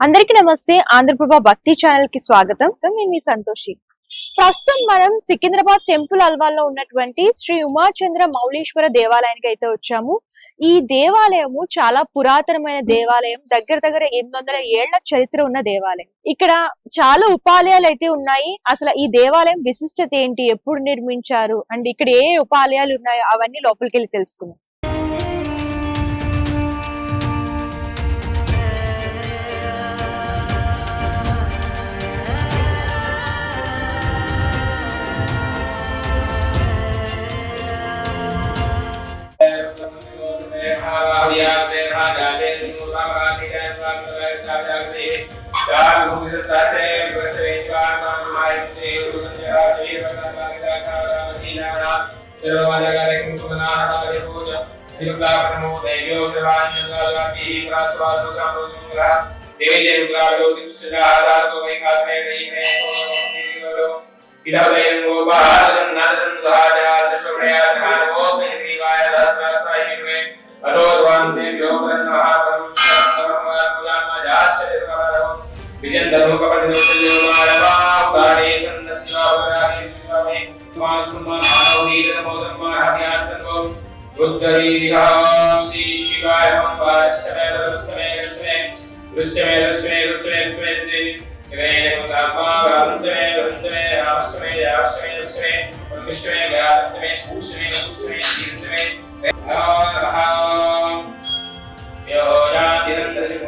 అందరికీ నమస్తే. ఆంధ్రప్రభ భక్తి ఛానల్కి స్వాగతం. నేను మీ సంతోషి. ప్రస్తుతం మనం సికింద్రాబాద్ టెంపుల్ అల్వాల్లో ఉన్నటువంటి శ్రీ ఉమాచంద్ర మౌళీశ్వర దేవాలయానికి అయితే వచ్చాము. ఈ దేవాలయము చాలా పురాతనమైన దేవాలయం. దగ్గర దగ్గర ఎనిమిది వందల ఏళ్ళ చరిత్ర ఉన్న దేవాలయం. ఇక్కడ చాలా ఉపాలయాలు అయితే ఉన్నాయి. అసలు ఈ దేవాలయం విశిష్టత ఏంటి? ఎప్పుడు నిర్మించారు? అండ్ ఇక్కడ ఏ ఉపాలయాలు ఉన్నాయో? అవన్నీ లోపలికి వెళ్ళి తెలుసుకుందాం. व्याप्ते महाजाते सूर्यमादिगण वामगर्जाते दारुभिर्दते वृत्रेश्वानामायते उरुजराते वसमागिदाकारामदीनाना सर्वमादगरे कुंकुमनाहरिपूज तिरुक्लापनमो देव्यो देवान्यगालाति प्रास्वादो सामोजुरा देवे रुक्लालो दिक्षिता आधारतो वैकात्मे रहीमे ओमो इदवयं गोपालजन्नाथं गाजा दशमया ध्यानो मेहरीवाय दस्वासाय विमे विजन धर्म का परिदोषल्यो मारवा उदारे सन्नस्वा उदारे सुमे मान सम्मान मानव नीर नमो धर्म हरियास तत्व रुद्रीहा श्री शिवाय हम पाश्चमे रस्मे रस्मे रुष्टमे रस्मे रुष्टमे रुष्टमे देवे नमः वरुणमे वरुणमे राष्ट्रमे राष्ट्रमे रस्मे विश्वमे गातमे सूषमे सूषमे तीर्थमे ఓ నా తిరంతరి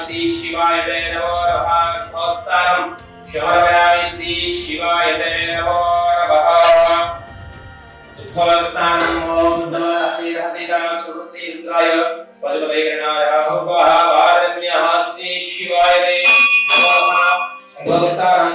శ్రీ శివాయ నమోత్సారం శివరామి శ్రీ శివాయ నమో స్థానం ఓం సీతాయ వజుపదే గణాయ భగవః వారణ్యః శ్రీ శివాయ నమః స్థానం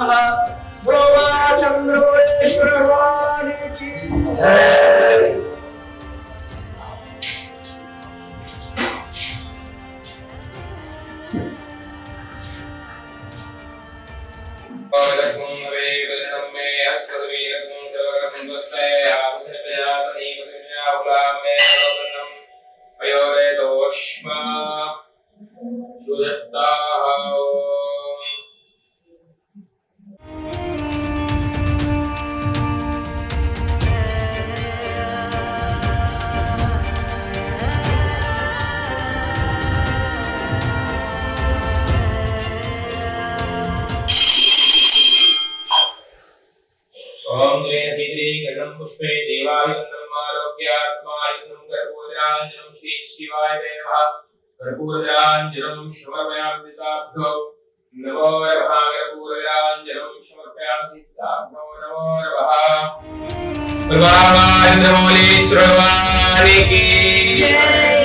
哈喽 पद्म पुष्पे देवायुधनम आरोग्यात्मायुधनम कर्पूरांजनम श्री शिवाय नमः। कर्पूरांजनम समर्पयामिताभ्यो नमो नमः कर्पूरांजनम समर्पयामिताभ्यो नमो नमः। भगवान नमोलेश्वर की। जय।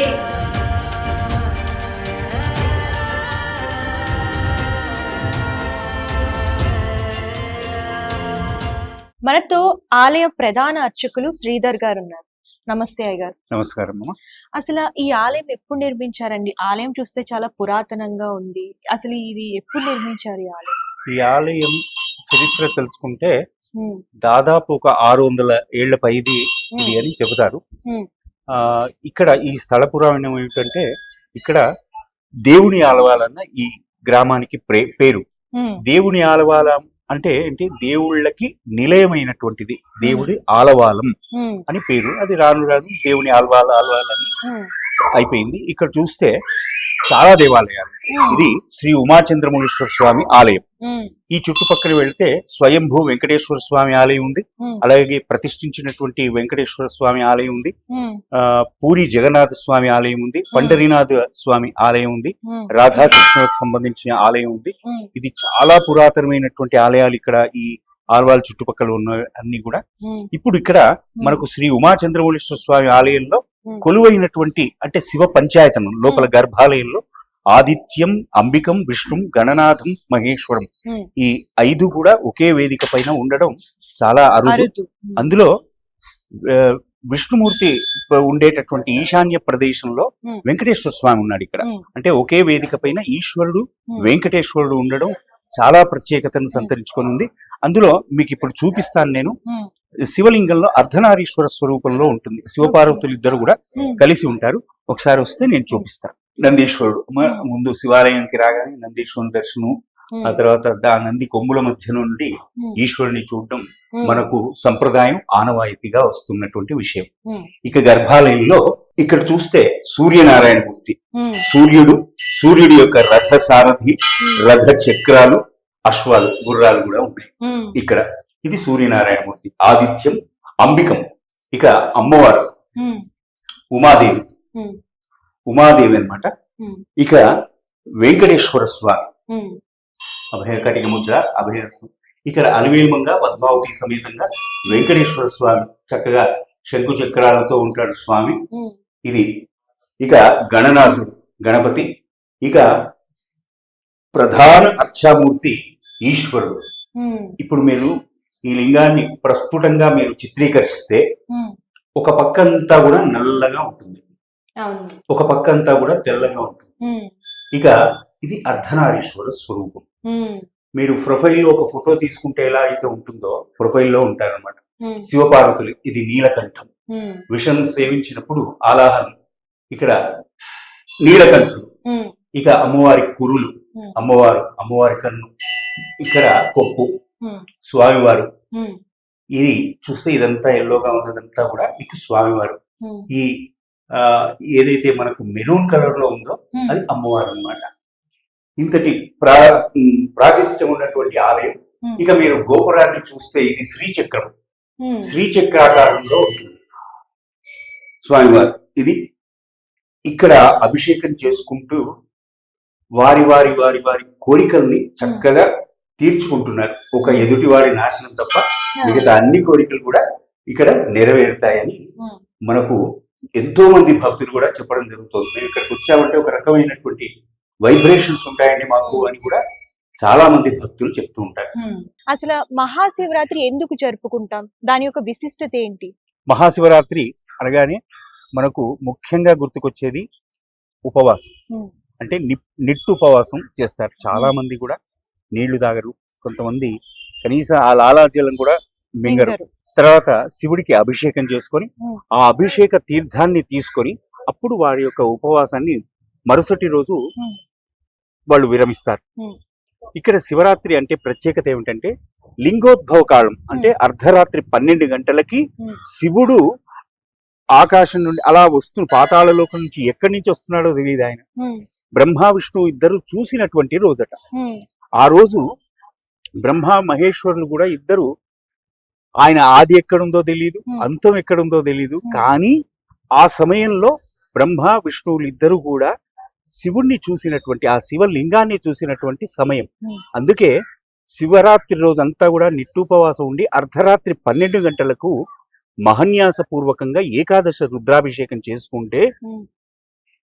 మనతో ఆలయ ప్రధాన అర్చకులు శ్రీధర్ గారు ఉన్నారు. నమస్తే అయ్య గారు నమస్కారం అసలు ఈ ఆలయం ఎప్పుడు నిర్మించారండి? ఆలయం చూస్తే చాలా పురాతనంగా ఉంది. అసలు ఇది ఎప్పుడు నిర్మించారు ఈ ఆలయం? ఈ ఆలయం చరిత్ర తెలుసుకుంటే దాదాపు ఒక ఆరు వందల ఏళ్ళ పైది ఇది అని చెబుతారు. ఆ ఇక్కడ ఈ స్థల పురాణం ఏమిటంటే ఇక్కడ దేవుని ఆలవాలన్న ఈ గ్రామానికి ప్రే- దేవుని ఆలవాలం అంటే ఏంటి? దేవుళ్ళకి నిలయమైనటువంటిది. దేవుడి ఆలవాలం అని పేరు. అది రాను రాను దేవుని ఆలవాల ఆలవాలని అయిపోయింది. ఇక్కడ చూస్తే చాలా దేవాలయాలు. ఇది శ్రీ ఉమాచంద్రమునీశ్వర స్వామి ఆలయం. ఈ చుట్టుపక్కల వెళ్తే స్వయంభూ వెంకటేశ్వర స్వామి ఆలయం ఉంది. అలాగే ప్రతిష్ఠించినటువంటి వెంకటేశ్వర స్వామి ఆలయం ఉంది. పూరి జగన్నాథ స్వామి ఆలయం ఉంది. పండరీనాథ స్వామి ఆలయం ఉంది. ఉమ్, రాధాకృష్ణులకు సంబంధించిన ఆలయం ఉంది. ఇది చాలా పురాతనమైనటువంటి ఆలయాలు ఇక్కడ ఈ ఆల్వాల్ చుట్టుపక్కల ఉన్న అన్ని కూడా. ఇప్పుడు ఇక్కడ మనకు శ్రీ ఉమాచంద్రమౌళేశ్వర స్వామి ఆలయంలో. కొలువైనటువంటి అంటే శివ పంచాయతనం లోపల గర్భాలయంలో ఆదిత్యం అంబికం విష్ణుం గణనాథం మహేశ్వరం. ఈ ఐదు కూడా ఒకే వేదిక పైన ఉండడం చాలా అరుదు. అందులో విష్ణుమూర్తి ఉండేటటువంటి ఈశాన్య ప్రదేశంలో. వెంకటేశ్వర స్వామి ఉన్నాడు ఇక్కడ. అంటే ఒకే వేదిక పైన ఈశ్వరుడు. వెంకటేశ్వరుడు ఉండడం చాలా ప్రత్యేకతను సంతరించుకొని ఉంది. అందులో మీకు ఇప్పుడు చూపిస్తాను నేను. శివలింగంలో అర్ధనారీశ్వర స్వరూపంలో ఉంటుంది. శివపార్వతులు ఇద్దరు కూడా కలిసి ఉంటారు. ఒకసారి వస్తే నేను చూపిస్తాను నందీశ్వరుడు. ముందు శివాలయానికి రాగానే నందీశ్వరుని దర్శనం ఆ తర్వాత దా నంది కొమ్ముల మధ్య నుండి ఈశ్వరుని చూడడం మనకు సంప్రదాయం ఆనవాయితీగా వస్తున్నటువంటి విషయం. ఇక గర్భాలయంలో ఇక్కడ చూస్తే సూర్యనారాయణ మూర్తి. సూర్యుడు సూర్యుడి యొక్క రథ సారథి రథ చక్రాలు అశ్వాలు గుర్రాలు కూడా ఉన్నాయి ఇక్కడ ఇది సూర్యనారాయణ మూర్తి ఆదిత్యం అంబికం. ఇక అమ్మవారు ఉమ్, ఉమాదేవి. ఉమ్, ఉమాదేవి అన్నమాట. ఉమ్, ఇక వెంకటేశ్వర స్వామి. అభయ కటిక ముద్ర అభయస్సు ఇక్కడ అలివేల్మంగా పద్మావతి సమేతంగా వెంకటేశ్వర స్వామి చక్కగా శంకు చక్రాలతో ఉంటాడు స్వామి. ఇది. ఇక గణనాథుడు గణపతి. ఇక ప్రధాన అర్చామూర్తి ఈశ్వరుడు. ఇప్పుడు మీరు ఈ లింగాన్ని ప్రస్ఫుటంగా మీరు చిత్రీకరిస్తే ఒక పక్క అంతా కూడా నల్లగా ఉంటుంది. ఒక పక్క అంతా కూడా తెల్లగా ఉంటుంది. ఇక ఇది అర్ధనారీశ్వర స్వరూపం. మీరు ప్రొఫైల్లో ఒక ఫోటో తీసుకుంటే ఎలా అయితే ఉంటుందో ప్రొఫైల్లో ఉంటారన్నమాట. ఉమ్, శివపార్వతులు ఇది నీలకంఠం. విషం సేవించినప్పుడు ఆలాహనం. ఇక్కడ నీలకంఠులు ఉమ్, ఇక అమ్మవారి కురులు. అమ్మవారు అమ్మవారి కన్ను. ఇక్కడ కొప్పు. స్వామివారు. ఇది చూస్తే ఇదంతా ఎల్లోగా ఉన్నదంతా కూడా మీకు స్వామివారు. ఈ ఏదైతే మనకు మెరూన్ కలర్లో ఉందో అది అమ్మవారు అన్నమాట ఇంతటి ప్రా ప్రాశస్త్యం ఉన్నటువంటి ఆలయం. ఇక మీరు గోపురాన్ని చూస్తే ఇది శ్రీచక్రం. శ్రీచక్రాకారంలో ఉంటుంది. స్వామివారు ఇది ఇక్కడ అభిషేకం చేసుకుంటూ వారి వారి వారి వారి కోరికల్ని చక్కగా తీర్చుకుంటున్నారు. ఒక ఎదుటి వారి నాశనం తప్ప మిగతా అన్ని కోరికలు కూడా ఇక్కడ నెరవేరుతాయని మనకు ఎంతో మంది భక్తులు కూడా చెప్పడం జరుగుతుంది. మేము ఇక్కడికి వచ్చామంటే ఒక రకమైనటువంటి వైబ్రేషన్స్ ఉంటాయండి మాకు అని కూడా చాలా మంది భక్తులు చెప్తూ ఉంటారు. అసలు మహాశివరాత్రి ఎందుకు జరుపుకుంటాం? దాని యొక్క విశిష్టత ఏంటి? మహాశివరాత్రి అనగానే మనకు ముఖ్యంగా గుర్తుకొచ్చేది ఉపవాసం. అంటే నిట్టు ఉపవాసం చేస్తారు. చాలా మంది కూడా నీళ్ళు తాగరు కొంతమంది కనీసం ఆ లాలాజలం కూడా మింగరు. తర్వాత శివుడికి అభిషేకం చేసుకొని. ఆ అభిషేక తీర్థాన్ని తీసుకొని అప్పుడు వారి యొక్క ఉపవాసాన్ని మరుసటి రోజు. వాళ్ళు విరమిస్తారు. ఇక్కడ శివరాత్రి అంటే ప్రత్యేకత ఏమిటంటే లింగోద్భవ కాలం అంటే అర్ధరాత్రి పన్నెండు గంటలకి. శివుడు ఆకాశం నుండి అలా వస్తున్న పాతాళలోకం నుంచి ఎక్కడి నుంచి వస్తున్నాడో తెలియదు ఆయన బ్రహ్మ విష్ణు ఇద్దరు చూసినటువంటి రోజట ఆ రోజు బ్రహ్మ మహేశ్వరులు కూడా ఇద్దరు ఆయన ఆది ఎక్కడుందో తెలియదు. అంతం ఎక్కడుందో తెలియదు. కానీ ఆ సమయంలో బ్రహ్మ విష్ణువులు ఇద్దరు కూడా శివుణ్ణి చూసినటువంటి ఆ శివలింగాన్ని చూసినటువంటి సమయం. అందుకే శివరాత్రి రోజంతా కూడా నిట్టూపవాసం ఉండి అర్ధరాత్రి పన్నెండు గంటలకు మహన్యాస పూర్వకంగా ఏకాదశ రుద్రాభిషేకం చేసుకుంటే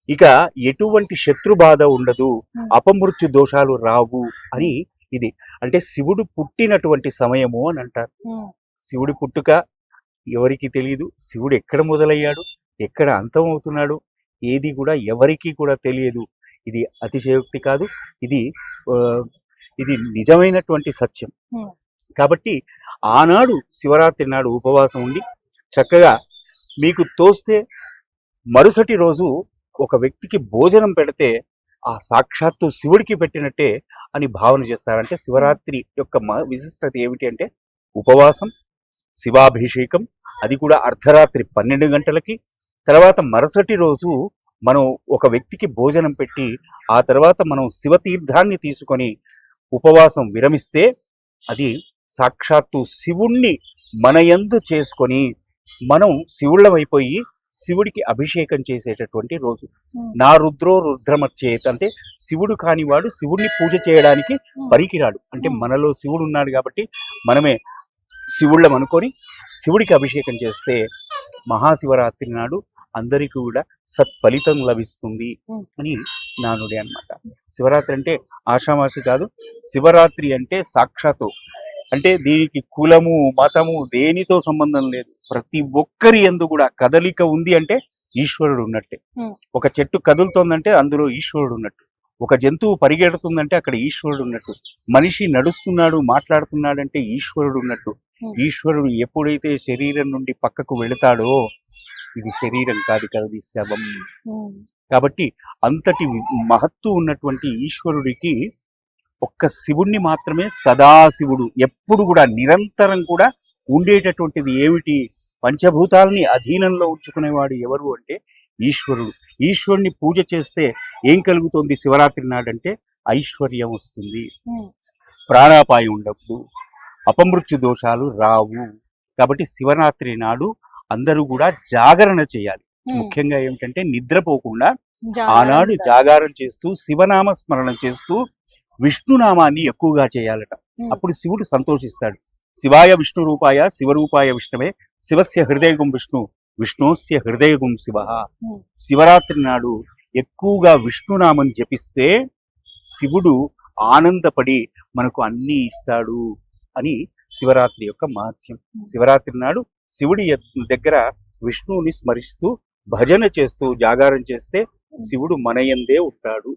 ఇక ఎటువంటి శత్రు బాధ ఉండదు Hmm. అపమృత్యు దోషాలు రావు అని ఇది. అంటే శివుడు పుట్టినటువంటి సమయము అని అంటారు. ఉమ్, శివుడి పుట్టుక ఎవరికి తెలియదు శివుడు ఎక్కడ మొదలయ్యాడు ఎక్కడ అంతం అవుతున్నాడు ఏది కూడా ఎవరికి కూడా తెలియదు. ఇది అతిశయోక్తి కాదు ఇది ఇది నిజమైనటువంటి సత్యం. Hmm. కాబట్టి ఆనాడు శివరాత్రి నాడు ఉపవాసం ఉండి చక్కగా మీకు తోస్తే మరుసటి రోజు ఒక వ్యక్తికి భోజనం పెడితే ఆ సాక్షాత్తు శివుడికి పెట్టినట్టే అని భావన చేస్తారంటే శివరాత్రి యొక్క విశిష్టత ఏమిటి అంటే ఉపవాసం శివాభిషేకం అది కూడా అర్ధరాత్రి పన్నెండు గంటలకి. తర్వాత మరుసటి రోజు మనం ఒక వ్యక్తికి భోజనం పెట్టి ఆ తర్వాత మనం శివతీర్థాన్ని తీసుకొని ఉపవాసం విరమిస్తే అది సాక్షాత్తు శివుణ్ణి మన యందు చేసుకొని మనం శివుళ్ళమైపోయి శివుడికి అభిషేకం చేసేటటువంటి రోజు Hmm. నా రుద్రో రుద్రమచ్చేత్ అంటే శివుడు కానివాడు శివుడిని పూజ చేయడానికి Hmm. పనికిరాడు అంటే Hmm. మనలో శివుడు ఉన్నాడు కాబట్టి మనమే శివుళ్ళం అనుకొని శివుడికి అభిషేకం చేస్తే మహాశివరాత్రి నాడు అందరికీ కూడా సత్ఫలితం లభిస్తుంది. అని నానుడి అన్నమాట శివరాత్రి అంటే ఆషామాషి కాదు శివరాత్రి అంటే సాక్షాత్తు అంటే దీనికి కులము మతము దేనితో సంబంధం లేదు. ప్రతి ఒక్కరి ఎందు కూడా కదలిక ఉంది అంటే ఈశ్వరుడు ఉన్నట్టే. ఒక చెట్టు కదులుతోందంటే అందులో ఈశ్వరుడు ఉన్నట్టు. ఒక జంతువు పరిగెడుతుందంటే అక్కడ ఈశ్వరుడు ఉన్నట్టు. మనిషి నడుస్తున్నాడు మాట్లాడుతున్నాడంటే ఈశ్వరుడు ఉన్నట్టు. ఈశ్వరుడు ఎప్పుడైతే శరీరం నుండి పక్కకు వెళతాడో ఇది శరీరం కాదు కదా ఇది శవం. కాబట్టి అంతటి మహత్తు ఉన్నటువంటి ఈశ్వరుడికి ఒక్క శివుణ్ణి మాత్రమే సదాశివుడు. ఎప్పుడు కూడా నిరంతరం కూడా ఉండేటటువంటిది ఏమిటి? పంచభూతాలని అధీనంలో ఉంచుకునేవాడు ఎవరు అంటే ఈశ్వరుడు. ఈశ్వరుని పూజ చేస్తే ఏం కలుగుతుంది శివరాత్రి నాడంటే ఐశ్వర్యం వస్తుంది. ప్రాణాపాయం ఉండదు. అపమృత్యు దోషాలు రావు. కాబట్టి శివరాత్రి నాడు అందరూ కూడా జాగరణ చేయాలి. ముఖ్యంగా ఏమిటంటే నిద్రపోకుండా. ఆనాడు జాగారం చేస్తూ శివనామ స్మరణ చేస్తూ విష్ణునామాన్ని ఎక్కువగా చేయాలట. అప్పుడు శివుడు సంతోషిస్తాడు శివాయ విష్ణు రూపాయ శివరూపాయ విష్ణవే శివస్య హృదయగుం విష్ణు విష్ణోస్య హృదయగుం శివ. శివరాత్రి నాడు ఎక్కువగా విష్ణునామం జపిస్తే శివుడు ఆనందపడి మనకు అన్నీ ఇస్తాడు అని శివరాత్రి యొక్క మహత్యం శివరాత్రి నాడు శివుడి దగ్గర విష్ణువుని స్మరిస్తూ భజన చేస్తూ జాగారం చేస్తే శివుడు మనయందే ఉంటాడు.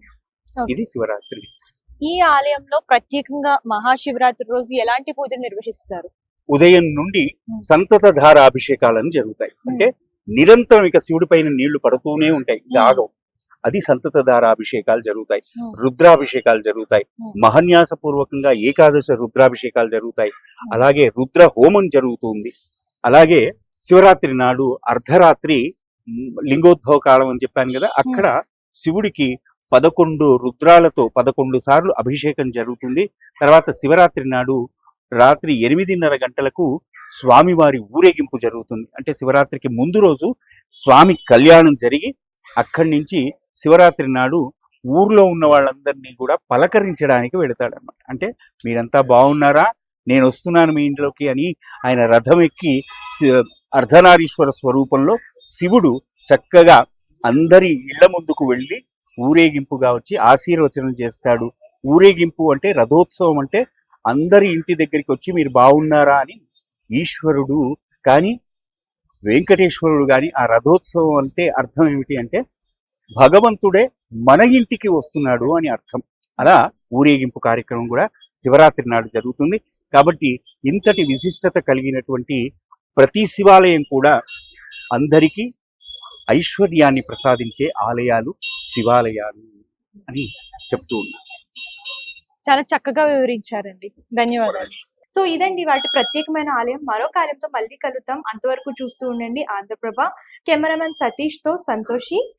ఇది శివరాత్రి విశిష్టం. ఈ ఆలయంలో ప్రత్యేకంగా మహాశివరాత్రి రోజు ఎలాంటి పూజలు నిర్వహిస్తారు ఉదయం నుండి. సంతత ధార అభిషేకాలను జరుగుతాయి అంటే నిరంతరం ఇక శివుడి పైన నీళ్ళు పడుతూనే ఉంటాయి. యాగం అది సంతత ధార అభిషేకాలు జరుగుతాయి. రుద్రాభిషేకాలు జరుగుతాయి. మహన్యాస పూర్వకంగా ఏకాదశ రుద్రాభిషేకాలు జరుగుతాయి. అలాగే రుద్ర హోమం జరుగుతుంది అలాగే శివరాత్రి నాడు అర్ధరాత్రి లింగోద్భవ కాలం అని చెప్పాను కదా అక్కడ శివుడికి పదకొండు రుద్రాలతో పదకొండు సార్లు అభిషేకం జరుగుతుంది. తర్వాత శివరాత్రి నాడు రాత్రి ఎనిమిదిన్నర గంటలకు స్వామివారి ఊరేగింపు జరుగుతుంది. అంటే శివరాత్రికి ముందు రోజు స్వామి కళ్యాణం జరిగి అక్కడి నుంచి శివరాత్రి నాడు ఊర్లో ఉన్న వాళ్ళందరినీ కూడా పలకరించడానికి వెళతాడనమాట అంటే మీరంతా బాగున్నారా? నేను వస్తున్నాను మీ ఇంట్లోకి అని ఆయన రథం ఎక్కి అర్ధనారీశ్వర స్వరూపంలో శివుడు చక్కగా అందరి ఇళ్ళ ముందుకు వెళ్ళి ఊరేగింపుగా వచ్చి ఆశీర్వచనం చేస్తాడు. ఊరేగింపు అంటే రథోత్సవం అంటే అందరి ఇంటి దగ్గరికి వచ్చి మీరు బాగున్నారా అని ఈశ్వరుడు కానీ వెంకటేశ్వరుడు కానీ ఆ రథోత్సవం అంటే అర్థం ఏమిటి అంటే భగవంతుడే మన ఇంటికి వస్తున్నాడు అని అర్థం. అలా ఊరేగింపు కార్యక్రమం కూడా శివరాత్రి నాడు జరుగుతుంది. కాబట్టి ఇంతటి విశిష్టత కలిగినటువంటి ప్రతి శివాలయం కూడా అందరికీ ఐశ్వర్యాన్ని ప్రసాదించే ఆలయాలు శివాలయాలు అని చెప్తూ చాలా చక్కగా వివరించారండి. ధన్యవాదాలు. సో ఇదండి వాటి ప్రత్యేకమైన ఆలయం. మరొక ఆలయంతో మళ్ళీ కలుద్దాం. అంతవరకు చూస్తూ ఉండండి. ఆంధ్రప్రభ. కెమెరామెన్ సతీష్తో సంతోషి.